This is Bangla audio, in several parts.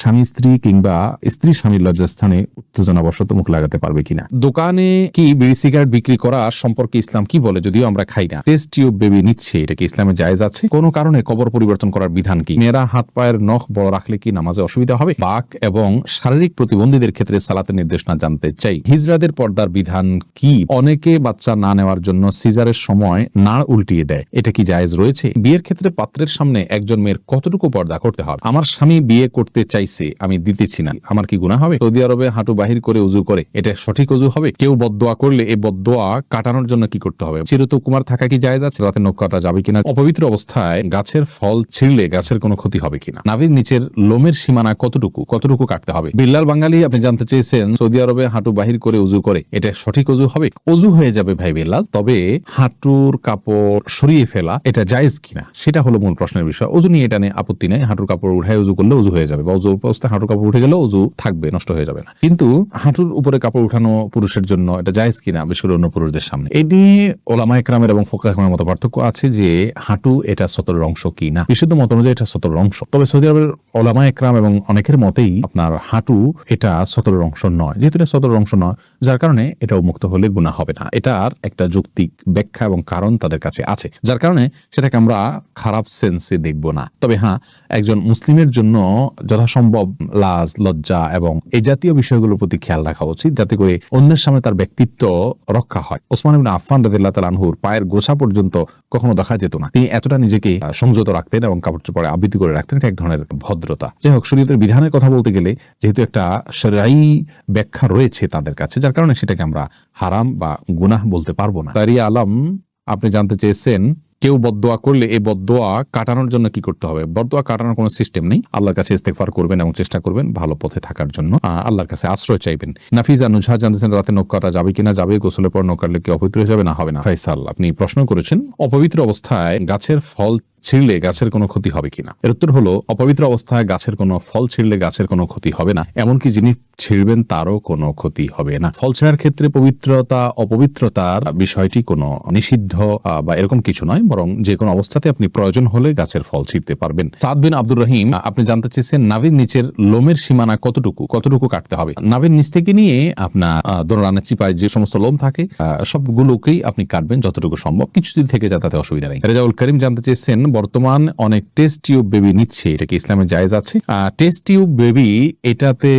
স্বামী স্ত্রী কিংবা স্ত্রী স্বামীর লজ্জাস্থানে উত্তেজনা বশত মুখ লাগাতে পারবে কিনা? দোকানে কি বিড়ি সিগারেট বিক্রি করা সম্পর্কে ইসলাম কি বলে যদিও আমরা খাই না? টেস্ট টিউব বেবি নিচ্ছে, এটা কি ইসলামে জায়েজ আছে? কোনো কারণে কবর পরিবর্তন করার বিধান কি? মেয়েরা হাত পায়ের নখ বড় রাখলে কি নামাজে অসুবিধা হবে? বাক এবং শারীরিক প্রতিবন্ধীদের ক্ষেত্রে সালাতের নির্দেশনা জানতে চাই। হিজরাদের পর্দার বিধান কি? অনেকে বাচ্চা না নেওয়ার জন্য সিজারের সময় নাড় উল্টিয়ে দেয়। এটা কি জায়েজ রয়েছে? বিয়ের ক্ষেত্রে পাত্রের সামনে একজন মেয়ের কতটুকু পর্দা করতে হবে? আমার স্বামী বিয়ে করতে চাইছে আমি দিতেছি না। আমার কি গুণা হবে? সৌদি আরবে হাঁটু বাহির করে উজু করে, এটা সঠিক উজু হবে? কেউ বদোয়া করলে এই বদোয়া কাটানোর জন্য কি করতে হবে? চিরত কুমার থাকা কি জায়েজ আছে? রাতে নখ কাটা যাবে কিনা? অপবিত্র অবস্থায় গাছের ফল ছিঁড়লে গাছের কোনো ক্ষতি হবে কিনা? নাভির নিচের লোমের সীমানা কতটুকু? কতটুকু কাটতে হবে? বিল্লাল বাঙালি, আপনি জানতে চেয়েছেন, সৌদি আরবে হাঁটু বাহির করে উজু করে, এটা সঠিক উজু হবে? উজু হয়ে যাবে ভাই বিল্লাল, তবে হাঁটুর কাপড় সরিয়ে ফেলা, এটা জায়েজ কিনা? সেটা হলো মূল প্রশ্নের বিষয়। উজু নিয়ে এটা নিয়ে আপত্তি নেই, হাঁটুর কাপড় উঠায় উজু করলে উজু হয়ে যাবে, বা উজু অবস্থায় হাঁটুর কাপড় উঠে গেলে উজু থাকবে, নষ্ট হয়ে যাবে না। কিন্তু হাঁটুর উপরে কাপড় উঠানো পুরুষের জন্য এটা জায়জ কিনা বিশেষ করে অন্য পুরুষদের সামনে? নিয়ে ওলামা একরামের এবং ফোকা একরামের মতো পার্থক্য আছে যে হাঁটু এটা সতরের অংশ কি না বিশুদ্ধ মত অনুযায়ী এটা সতরের অংশ। তবে সৌদি আরবের ওলামা একরাম এবং অনেকের মতেই আপনার হাঁটু এটা সতরের অংশ নয়। যেহেতু এটা সতরের অংশ নয় যার কারণে এটা মুক্ত হলে গুণা হবে না। এটার একটা যৌক্তিক ব্যাখ্যা এবং কারণ তাদের কাছে আছে। যার কারণে সেটাকে আমরা খারাপ সেন্সে দেখব না। তবে হ্যাঁ একজন মুসলিমের জন্য যথাসম্ভব লাজ, লজ্জা এবং এই জাতীয় বিষয়গুলোর প্রতি খেয়াল রাখা উচিত যাতে করে অন্যের সামনে তার ব্যক্তিত্ব রক্ষা হয়। ওসমান ইবনে আফফান রাদিয়াল্লাহু তাআলা আনহুর পায়ের গোছা পর্যন্ত কখনো দেখা যেত না। তিনি এতটা নিজেকে সংযত রাখতেন এবং কাপড় চোপড়ে আবৃত্তি করে রাখতেন, এটা এক ধরনের ভদ্রতা। যাই হোক, শরীয়তের বিধানের কথা বলতে গেলে যেহেতু একটা সেরাই ব্যাখ্যা রয়েছে তাদের কাছে যার কারণে সেটাকে আমরা হারাম বা গুনাহ বলতে পারব না। তারিয়া আলম, আপনি জানতে চেয়েছেন, কেউ বদোয়া করলে এই বদোয়া কাটানোর জন্য কি করতে হবে? বদোয়া কাটানোর কোনো সিস্টেম নেই। আল্লাহর কাছে ইস্তেগফার করবেন এবং চেষ্টা করবেন ভালো পথে থাকার জন্য। আল্লাহর কাছে আশ্রয় চাইবেন। নাফিজা নুজহা জানতেছেন রাতে নখ কাটা যাবে কিনা? যাবে, গোসলের পর নখ কাটলে কি অপবিত্র হয়ে যাবে? না, হবে না। ফাইসাল আপনি প্রশ্ন করেছেন, অপবিত্র অবস্থায় গাছের ফল ছিঁড়লে গাছের কোনো ক্ষতি হবে কিনা? এর উত্তর হলো, অপবিত্র অবস্থায় গাছের কোনো ফল ছিঁড়লে গাছের কোনো ক্ষতি হবে না। এমনকি যিনি ছিঁড়বেন তারও কোনো ক্ষতি হবে না। ফল ছেঁড়ার ক্ষেত্রে পবিত্রতা, অপবিত্রতার বিষয়টি কোনো নিষিদ্ধ বা এরকম কিছু নয়, বরং যে কোনো অবস্থাতে আপনি প্রয়োজন হলে গাছের ফল ছিঁড়তে পারবেন। সাদ বিন আব্দুর রহিম আপনি জানতে চেয়েছেন নাভির নিচের লোমের সীমানা কতটুকু কতটুকু কাটতে হবে। নাভির নিচ থেকে নিয়ে আপনার দোলরানের চিপায় যে সমস্ত লোম থাকে সবগুলোকেই আপনি কাটবেন যতটুকু সম্ভব। কিছুদিন থেকে যা তাতে অসুবিধা নেই। রেজাউল করিম জানতে চেয়েছেন বর্তমান অনেক টেস্ট টিউব বেবি নিচ্ছে এটা কি ইসলামের জায়েজ আছে। টেস্ট টিউব বেবি এটাতে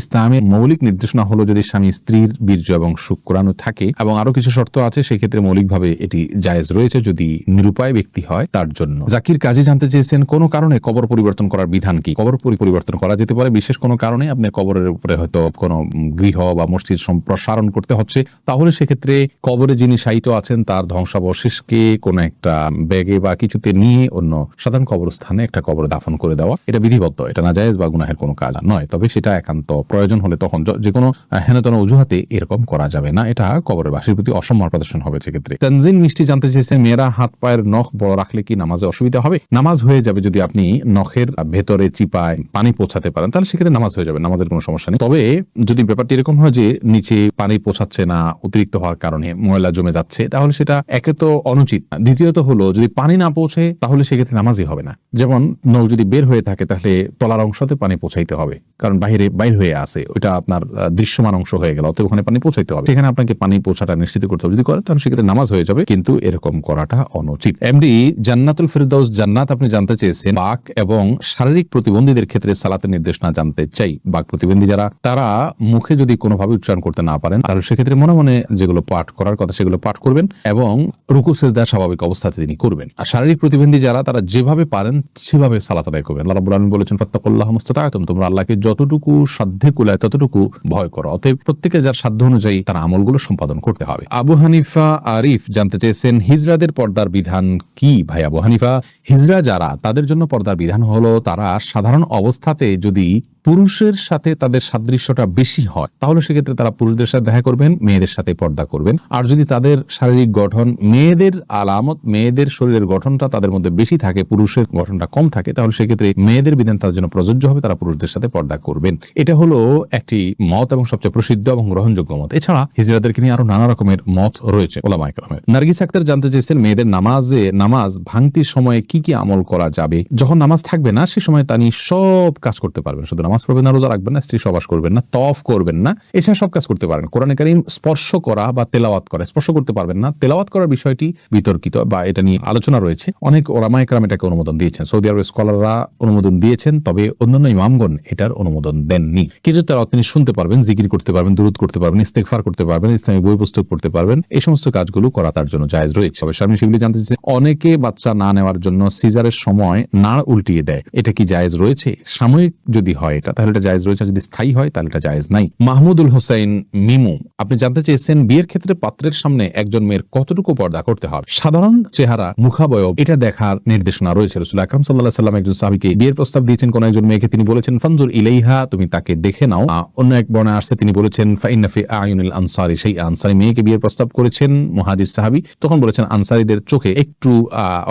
ইসলামের মৌলিক নির্দেশনা হলো যদি স্বামী স্ত্রীর বীর্য এবং শুক্রাণু থাকে, এবং আরও কিছু শর্ত আছে, সেক্ষেত্রে মৌলিকভাবে এটি জায়েজ রয়েছে যদি নিরুপায় ব্যক্তি হয় তার জন্য। জাকির কাজী জানতে চেয়েছেন, কোন কারণে কবর পরিবর্তন করার বিধান কি? কবর পরিবর্তন করা যেতে পারে, বিশেষ কোনো কারণে আপনি কবরের উপরে হয়তো কোনো গৃহ বা মসজিদ সম্প্রসারণ করতে হচ্ছে, তাহলে সেক্ষেত্রে কবরে যিনি শায়িত আছেন, তার ধ্বংসাবশেষকে কোনো একটা ব্যাগে বা কিছুতে নিয়ে অন্য সাধারণ কবরস্থানে একটা কবর দাফন করে দেওয়া, এটা বিধিবদ্ধ, এটা না জায়েজ বা গুনাহের কোনো কাজ নয়। তবে সেটা একান্ত প্রয়োজন হলে তখন যে কোনো হেনতন অজুহাতে এরকম করা যাবে না। এটা কবরের বাসীর প্রতি অসম্মান প্রদর্শন হবে সেক্ষেত্রে। তানজিন মিষ্টি জানতে চেয়েছেন, মেয়েরা হাত পায়ের নখ বড় রাখলে কি নামাজে অসুবিধা হবে? নামাজ হয়ে যাবে যদি আপনি নখের ভেতরে চিপায় পানি পৌঁছাতে পারেন, তাহলে সেক্ষেত্রে নামাজ হয়ে যাবে, নামাজের কোনো সমস্যা নেই। তবে যদি ব্যাপারটি এরকম হয় যে নিচে পানি পৌঁছাচ্ছে না, অতিরিক্ত হওয়ার কারণে ময়লা জমে যাচ্ছে, তাহলে সেটা একে তো অনুচিত। দ্বিতীয়ত হলো, যদি পানি না পৌঁছে তাহলে সেক্ষেত্রে নামাজই হবে না। যেমন নৌ যদি বের হয়ে থাকে, তাহলে তলার অংশতে পানি পৌঁছাইতে হবে। কারণ বাইরে বাইর হয়ে আসে ওইটা আপনার দৃশ্যমান অংশ হয়ে গেল, অতএব ওখানে পানি পৌঁছাইতে হবে। সেখানে আপনাকে পানি পৌঁছাটা নিশ্চিত করতে হবে। যদি করে, তাহলে সেক্ষেত্রে নামাজ হয়ে যাবে, কিন্তু এরকম করাটা অনুচিত। এমডি, জান্নাতুল ফেরদৌস জান্নাত আপনি জানতে চেয়েছেন। বাক এবং শারীরিক প্রতিবন্ধীদের ক্ষেত্রে সালাতের নির্দেশনা জানতে চাই। বাক প্রতিবন্ধী যারা, তারা মুখে যদি কোনোভাবে উচ্চারণ করতে না পারেন, তাহলে সেক্ষেত্রে মনে মনে যেগুলো পাঠ করার কথা, সেগুলো পাঠ করবেন এবং রুকু, সেজদা স্বাভাবিক অবস্থাতে তিনি করবেন। আর শারীরিক প্রতিবন্ধী যারা তারা যেভাবে পারেন সেভাবে সালাত আদায় করবেন। আল্লাহ রাব্বুল আলামিন বলেছেন, ফাত্তাকুল্লাহ মুস্তাতাআতুম। তোমরা আল্লাহকে যতটুকু সাধ্যে কুলায় ততটুকু ভয় করো। অতএব প্রত্যেকে যার সাধ্য অনুযায়ী তার আমলগুলো সম্পাদন করতে হবে। আবু হানিফা আরিফ জানতে চেয়েছেন, হিজরাদের পর্দার বিধান কি ভাই আবু হানিফা? হিজরা যারা, তাদের জন্য পর্দার বিধান হলো তারা সাধারণ অবস্থাতে যদি পুরুষের সাথে তাদের সাদৃশ্যটা বেশি হয়, তাহলে সেক্ষেত্রে তারা পুরুষদের সাথে দেখা করবেন, মেয়েদের সাথে পর্দা করবেন। আর যদি তাদের শারীরিক গঠন, মেয়েদের আলামত, মেয়েদের শরীরের গঠনটা তাদের মধ্যে বেশি থাকে, পুরুষের গঠনটা কম থাকে, তাহলে সেক্ষেত্রে মেয়েদের বিধান তাদের জন্য প্রযোজ্য হবে, তারা পুরুষদের সাথে পর্দা করবেন। এটা হলো একটি মত এবং সবচেয়ে প্রসিদ্ধ এবং গ্রহণযোগ্য মত। এছাড়া হিজরাদেরকে নিয়ে আরও নানা রকমের মত রয়েছে ওলামা একরামের নার্গিস আক্তার জানতে চেয়েছেন, মেয়েদের নামাজে, নামাজ ভাঙতির সময়ে কি কি আমল করা যাবে? যখন নামাজ থাকবে না, সে সময় তানি সব কাজ করতে পারবেন, শুধু নামাজ নামাজ পড়বেন না, রোজা রাখবেন না, স্ত্রী সবাস করবেন না তফ করবেন না। এছাড়া সব কাজ করতে পারেন। কোরআন কারিম স্পর্শ করা বা তেলাওয়াত করা, স্পর্শ করতে পারবেন না। তেলাওয়াত করার বিষয়টি বিতর্কিত বা এটা নিয়ে আলোচনা রয়েছে। অনেক ওরামা একরাম এটাকে অনুমোদন দিয়েছেন। সৌদি আরবের স্কলাররা অনুমোদন দিয়েছেন, তবে অন্যান্য ইমামগণ এটার অনুমোদন দেননি। কিন্তু তারা তিনি শুনতে পারবেন, জিকির করতে পারবেন দূরত করতে পারবেন ইস্তেকফার করতে পারবেন ইসলামী বই পুস্তক পড়তে পারবেন। এই সমস্ত কাজগুলো করা তার জন্য জায়েজ রয়েছে। তবে স্বামী সেগুলি জানতে চাই অনেকে বাচ্চা না নেওয়ার জন্য সিজারের সময় নাড় উল্টিয়ে দেয়। এটা কি জায়েজ রয়েছে? সাময়িক যদি হয় এটা তাহলে এটা জায়েজ রয়েছে। যদি স্থায়ী হয়, তাহলে এটা জায়েজ নাই। মাহমুদুল হোসেন মিমু, আপনি জানতে চেয়েছেন বিয়ের ক্ষেত্রে পাত্রের সামনে একজন মেয়ের কতটুকু পর্দা করতে হবে। সাধারণ চেহারা, মুখাবয়ব, এটা দেখার নির্দেশনা রয়েছে। রসুল সাল্লাহ সাল্লাম একজন সাহাবিকে বিয়ের প্রস্তাব দিয়েছেন কোন একজন মেয়েকে। তিনি বলেছেন তুমি তাকে দেখে নাও। অন্য এক বর্ণে আসছে, তিনি বলেছেন ফাইনাফি আনসারি সেই আনসারি মেয়েকে বিয়ের প্রস্তাব করেছেন মুহাদির সাহাবি। তখন বলেছেন, আনসারিদের চোখে একটু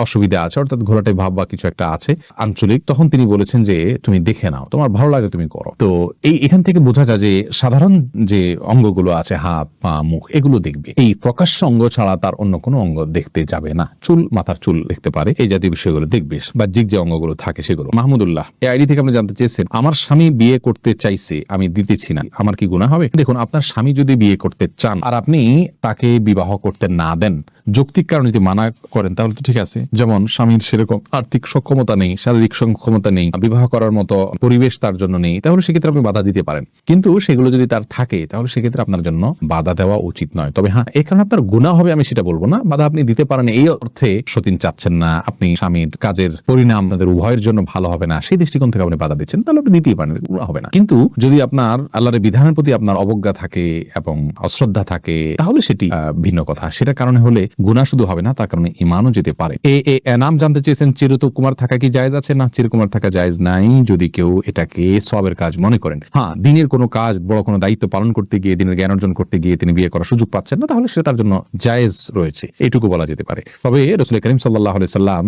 অসুবিধা আছে। অর্থাৎ ঘোরাটে ভাব বা কিছু একটা আছে আঞ্চলিক। তখন তিনি বলেছেন যে, তুমি দেখে নাও। তোমার ভালো লাগে তুমি করো। তো এই এখান থেকে বোঝা যায় যে সাধারণ যে অঙ্গগুলো আছে, হাত, পা, মুখ, এগুলো দেখবে। এই প্রকাশ্য অঙ্গ ছাড়া তার অন্য কোনো অঙ্গ দেখতে যাবে না। চুল, মাথার চুল দেখতে পারে। এই জাতীয় বিষয়গুলো দেখবে বা জিগ যে অঙ্গগুলো থাকে সেগুলো। মাহমুদুল্লাহ, এই আইডি থেকে আপনি জানতে চেয়েছেন, আমার স্বামী বিয়ে করতে চাইছে, আমি দিতেছি না। আমার কি গুণা হবে? দেখুন, আপনার স্বামী যদি বিয়ে করতে চান আর আপনি তাকে বিবাহ করতে না দেন যৌক্তিক কারণে যদি মানা করেন, তাহলে তো ঠিক আছে। যেমন স্বামীর সেরকম আর্থিক সক্ষমতা নেই, শারীরিক সক্ষমতা নেই, বিবাহ করার মতো পরিবেশ তার জন্য নেই, তাহলে সেক্ষেত্রে আপনি বাধা দিতে পারেন। কিন্তু সেগুলো যদি তার থাকে, তাহলে সেক্ষেত্রে আপনার জন্য বাধা দেওয়া উচিত নয়। তবে হ্যাঁ এই কারণে আপনার গুণা হবে, আমি সেটা বলব না। বাধা আপনি দিতে পারেন, এই অর্থে সতীন চাচ্ছেন না। আপনি স্বামীর কাজের পরিণাম আপনাদের উভয়ের জন্য ভালো হবে না। সেই দৃষ্টিকোণ থেকে আপনি বাধা দিচ্ছেন, তাহলে আপনি দিতেই পারেন হবে না। কিন্তু যদি আপনার আল্লাহরের বিধানের প্রতি আপনার অবজ্ঞা থাকে এবং অশ্রদ্ধা থাকে, তাহলে সেটি ভিন্ন কথা। সেটা কারণে হলে গুণা শুধু হবে না, তার কারণে ইমানও যেতে পারে। এ এ এনাম জানতে চেয়েছেন চিরত কুমার থাকা কি জায়েজ আছে? না চিরকুমার থাকা জায়েজ নাই, যদি কেউ এটাকে সবের কাজ মনে করেন। হ্যাঁ দিনের কোনো কাজ, বড় কোনো দায়িত্ব পালন করতে গিয়ে, দিনের জ্ঞান অর্জন করতে গিয়ে তিনি বিয়ে করার সুযোগ পাচ্ছেন না, তাহলে সেটা তার জন্য জায়েজ রয়েছে। এটুকু বলা যেতে পারে। তবে রসুল করিম সাল্লাহ সাল্লাম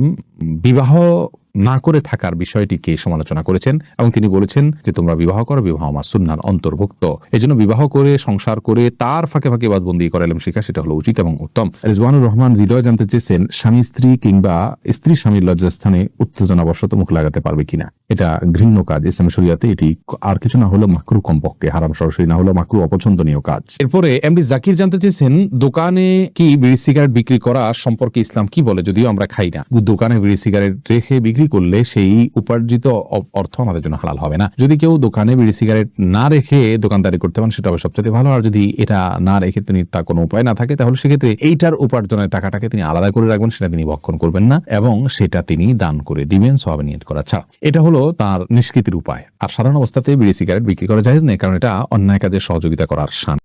বিবাহ না করে থাকার বিষয়টিকে সমালোচনা করেছেন এবং তিনি বলেছেন যে তোমরা বিবাহ করো, বিবাহ আমার সুন্নার অন্তর্ভুক্ত। এই জন্য বিবাহ করে, সংসার করে, তার ফাঁকে ফাঁকে বাদবন্দি করালাম শিখা, সেটা হলো উচিত এবং উত্তম। রিজওয়ানুর রহমান হৃদয় জানতে চেয়েছেন, স্বামী, স্ত্রী কিংবা স্ত্রী স্বামীর লজ্জাস্থানে উত্তেজনাবশত মুখ লাগাতে পারবে কিনা? এটা ঘৃণ্য কাজ ইসলাম শরিয়াতে, এটি আর কিছু না হলো মাকরু কমপক্ষে, হারাম সরাসরি না হলো মাকরু অপছন্দনীয় কাজ। এরপরে এমডি জাকির জানতে চেয়েছেন, দোকানে কি বিড়ি সিগারেট বিক্রি করা সম্পর্কে ইসলাম কি বলে, যদিও আমরা খাই না। দোকানে বিড়ি সিগারেট রেখে বিক্রি করলে সেই উপার্জিত অর্থ আমাদের জন্য হালাল হবে না। যদি কেউ দোকানে বিড়ি সিগারেট না রেখে দোকানদারি করতে পারেন, সেটা সবচেয়ে ভালো। আর যদি এটা না রেখে তিনি তা কোনো উপায় না থাকে, তাহলে সেক্ষেত্রে এইটার উপার্জনের টাকাটাকে তিনি আলাদা করে রাখবেন, সেটা তিনি ভক্ষণ করবেন না, এবং সেটা তিনি দান করে দিবেন সব নিয়ত করা ছাড়া। এটা হলো তার নিষ্কৃতির উপায়। আর সাধারণ অবস্থাতে বিড়ি সিগারেট বিক্রি করা যায় না কারণ এটা অন্যায় কাজে সহযোগিতা করার শান।